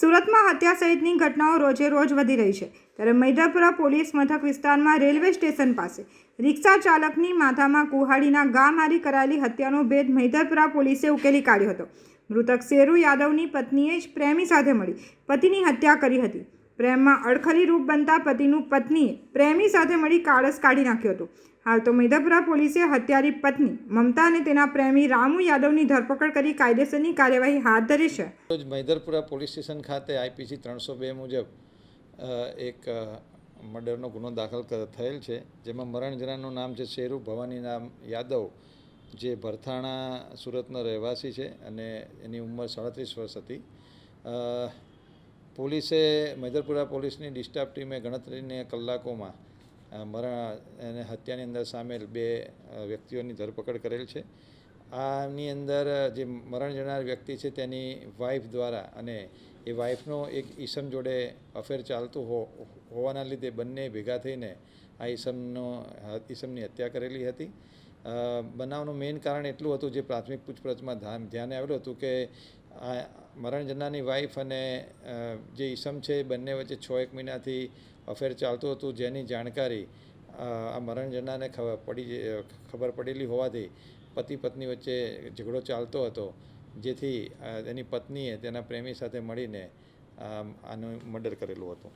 સુરતમાં હત્યા સહિતની ઘટનાઓ રોજે રોજ વધી રહી છે. ત્યારે મૈદાપુરા પોલીસ મથક વિસ્તારમાં રેલવે સ્ટેશન પાસે રિક્ષા ચાલકની માથામાં કુહાડીના ગા મારી કરાયેલી હત્યાનો ભેદ મૈદાપુરા પોલીસે ઉકેલી કાઢ્યો હતો. મૃતક શેરુ યાદવની પત્નીએ જ પ્રેમી સાથે મળી પતિની હત્યા કરી હતી. પ્રેમમાં અડખલી રૂપ બનતા પતિનું પત્નીએ પ્રેમી સાથે મળી કાળસ કાઢી નાખ્યો હતો. હાલ તો મૈદરપુરા પોલીસે હત્યારી પત્ની મમતા અને તેના પ્રેમી રામુ યાદવની ધરપકડ કરી કાયદેસરની કાર્યવાહી હાથ ધરી છે. રોજ મૈદરપુરા પોલીસ સ્ટેશન ખાતે આઈપીસી ત્રણસો બે મુજબ એક મર્ડરનો ગુનો દાખલ થયેલ છે. જેમાં મરણજરાનું નામ છે શેરુ, ભવાની નામ યાદવ, જે ભરથાણા સુરતનો રહેવાસી છે અને એની ઉંમર સાડત્રીસ વર્ષ હતી. પોલીસે મૈદરપુરા પોલીસની ડિસ્ટાફ ટીમે ગણતરીને કલાકોમાં મરણ અને હત્યાની અંદર સામેલ બે વ્યક્તિઓની ધરપકડ કરેલ છે. આની અંદર જે મરણ જનાર વ્યક્તિ છે તેની વાઈફ દ્વારા અને એ વાઈફનો એક ઈસમ જોડે અફેર ચાલતું હો, હોવાના લીધે બંને ભેગા થઈને આ ઈસમનો ઈસમની હત્યા કરેલી હતી. બનાવનું મેઇન કારણ એટલું હતું જે પ્રાથમિક પૂછપરછમાં ધ્યાન, ધ્યાને આવેલું હતું કે આ મરણ જનારની વાઈફ અને જે ઈસમ છે બંને વચ્ચે છ એક મહિનાથી અફેર ચાલતું હતું જેની જાણકારી આ મરણ ખબર પડી ખબર પડેલી હોવાથી પતિ પત્ની વચ્ચે ઝઘડો ચાલતો હતો, જેથી તેની પત્નીએ તેના પ્રેમી સાથે મળીને આનું મર્ડર કરેલું હતું.